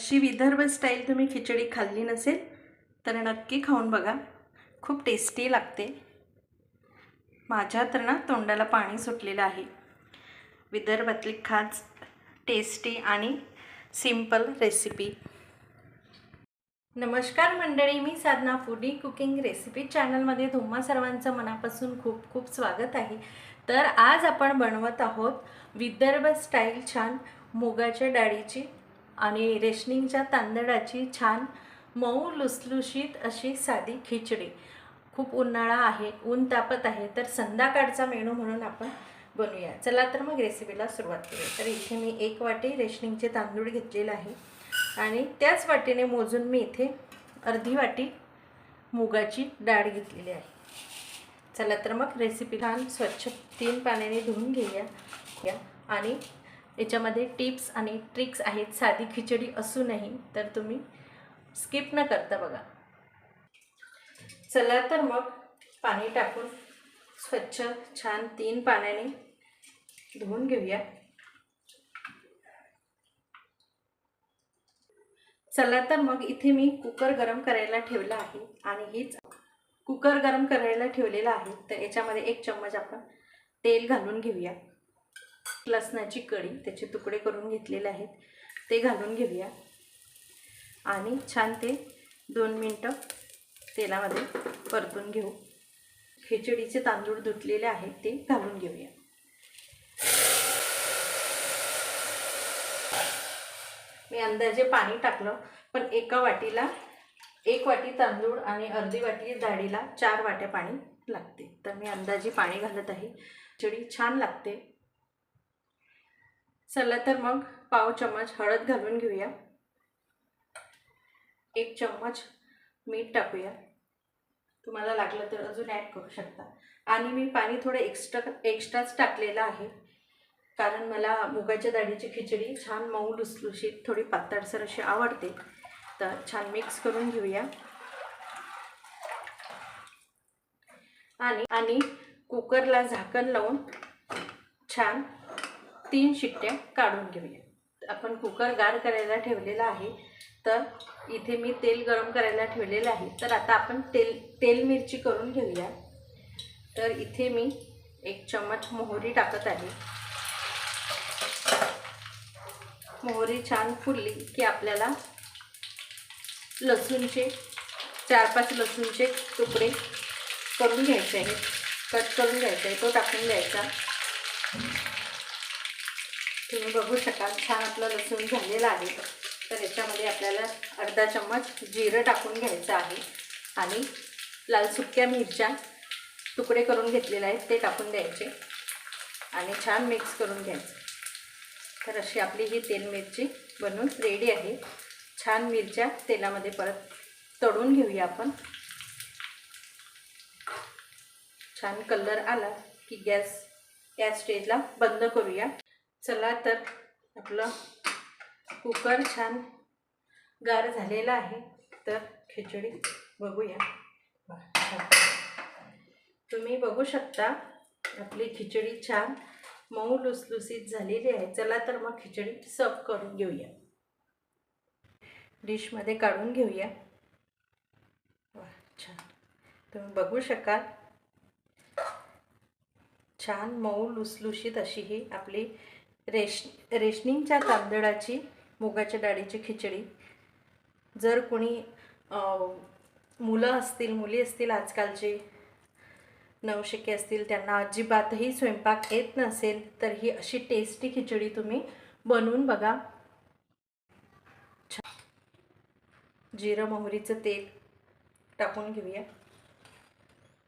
अशी विदर्भ स्टाईल तुम्ही खिचडी खाल्ली नसेल तर नक्की खाऊन बघा. खूप टेस्टी लागते. माझ्या तर ना तोंडाला पाणी सुटलेलं आहे. विदर्भातली खास टेस्टी आणि सिंपल रेसिपी नमस्कार मंडळी मी साधना फूडी कुकिंग रेसिपी चॅनलमध्ये तुम्हा सर्वांचं मनापासून खूप खूप स्वागत आहे. तर आज आपण बनवत आहोत विदर्भ स्टाईल छान मुगाच्या डाळीची आणि रेशनिंगच्या तांदळाची छान मऊ लुसलुशीत अशी साधी खिचडी. खूप उन्हाळा आहे ऊन तापत आहे तर संध्याकाळचा मेनू म्हणून आपण बनवूया. चला तर मग रेसिपीला सुरुवात करूया. तर इथे मी एक वाटी रेशनिंगचे तांदूळ घेतलेले आहे. आणि त्याच वाटीने मोजून मी इथे अर्धी वाटी मुगाची डाळ घेतलेली आहे. चला तर मग रेसिपी छान स्वच्छ तीन पाण्याने धुवून घेऊया. या. आणि याच्यामध्ये टिप्स आणि ट्रिक्स आहेत. साधी खिचडी असूनही तर तुम्ही स्किप न करता बघा. चला तर मग पाणी टाकून स्वच्छ छान तीन पाण्याने धुवून घेऊया. चला तर मग इथे मी कुकर गरम करायला ठेवला आहे आणि हीच कुकर गरम करायला ठेवलेला आहे. तर याच्यामध्ये एक चम्मच आपण तेल घालून घेऊया. लसणाची कढी त्याचे तुकडे करून घेतलेले आहेत. ते घालून घेऊया. आणि छान ते दोन मिनटं तेलामध्ये परतून घेऊ. खिचडीचे तांदूळ धुतलेले आहेत ते घालून घेऊया. मी अंदाजे पाणी टाकलं पण एका वाटीला एक वाटी तांदूळ आणि अर्धी वाटी डाळीला चार वाट्या पाणी लागते. तर मी अंदाजे पाणी घालत आहे. खिचडी छान लागते. चला तर मग पाव चम्मच हळद घालून घेऊया. एक चम्मच मीठ टाकूया. तुम्हाला लागलं तर अजून ॲड करू शकता. आणि मी पाणी थोडं एक्स्ट्रा एक्स्ट्राच टाकलेलं आहे. कारण मला मुगाच्या डाळीची खिचडी छान मऊ लुसलुशीत थोडी पातळसर अशी आवडते. तर छान मिक्स करून घेऊया. आणि आणि कुकरला झाकण लावून छान तीन शिट्ट्या काढून घेऊया. आपण कुकर गार करायला ठेवलेला आहे. तर इथे मी तेल गरम करायला ठेवलेलं आहे. तर आता आपण तेल तेल मिरची करून घेऊया. तर इथे मी एक चम्मच मोहरी टाकत आहे. मोहरी छान फुलली की आपल्याला लसूणचे चार पाच लसूणचे तुकडे करून घ्यायचे आहेत. कट करून घ्यायचा आहे तो टाकून द्यायचा तुम्ही बघू शकाल छान आपलं लसूण झालेलं आहे. तर याच्यामध्ये आपल्याला अर्धा चम्मच जिरं टाकून घ्यायचं आहे. आणि लाल सुक्या मिरच्या तुकडे करून घेतलेले आहेत ते टाकून द्यायचे. आणि छान मिक्स करून घ्यायचं. तर अशी आपली ही तेल मिरची बनवून रेडी आहे. छान मिरच्या तेलामध्ये परत तळून घेऊया आपण. छान कलर आला की गॅस या स्टेजला बंद करूया. चला तर आपलं कुकर छान गार झालेला आहे तर खिचडी बघूया. तुम्ही बघू शकता आपली खिचडी छान मऊ लुसलुसीत झालेली आहे. चला तर मग खिचडी सर्व करून घेऊया. डिशमध्ये काढून घेऊया. वा छान. तुम्ही बघू शकाल. छान मऊ लुसलुशीत अशी ही आपली रेश रेशनिंगच्या तांदळाची मुगाच्या डाळीची खिचडी. जर कोणी मुलं असतील मुली असतील आजकालचे नवशिके असतील त्यांना अजिबातही स्वयंपाक येत नसेल तर ही अशी टेस्टी खिचडी तुम्ही बनवून बघा. छान. जिरं मोहरीचं तेल टाकून घेऊया.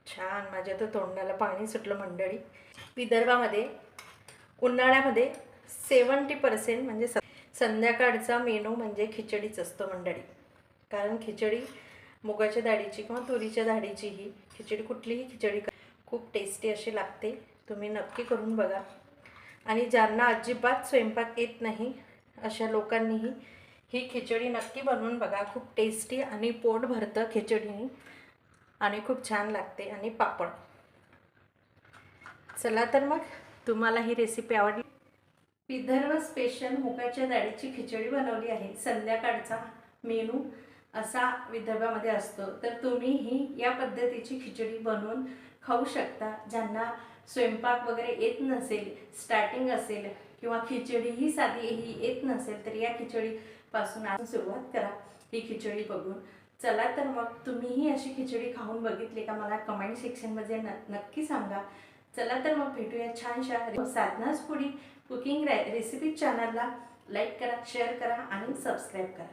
छान माझ्या तर तोंडाला पाणी सुटलं मंडळी. विदर्भामध्ये उन्हाळ्यामध्ये सेवन्टी पर्सेंट म्हणजे स संध्याकाळचा मेनू म्हणजे खिचडीच असतो मंडळी. कारण खिचडी मुगाच्या डाळीची किंवा तुरीच्या डाळीची ही खिचडी कुठलीही खिचडी खूप टेस्टी अशी लागते. तुम्ही नक्की करून बघा. आणि ज्यांना अजिबात स्वयंपाक येत नाही अशा लोकांनीही ही खिचडी नक्की बनवून बघा. खूप टेस्टी आणि पोट भरतं खिचडीने आणि खूप छान लागते. आणि पापड. चला तर मग तुम्हाला ही रेसिपी आवडली? विदर्भ स्पेशल मुगाच्या डाळीची खिचडी बनवली आहे. संध्याकाळचा मेनू असा विदर्भामध्ये असतो. तर तुम्हीही या पद्धतीची खिचडी बनवून खाऊ शकता. ज्यांना स्वयंपाक वगैरे येत नसेल स्टार्टिंग असेल किंवा खिचडी ही साधी ही येत नसेल तर या खिचडीपासून आज सुरुवात करा. ही खिचडी बघून. चला तर मग तुम्हीही अशी खिचडी खाऊन बघितली का? मला कमेंट सेक्शनमध्ये न नक्की सांगा. चला तर मग भेटूया छानशा साधनाच पुढी कुकिंग रे रेसिपी चॅनलला लाईक करा शेअर करा आणि सबस्क्राईब करा.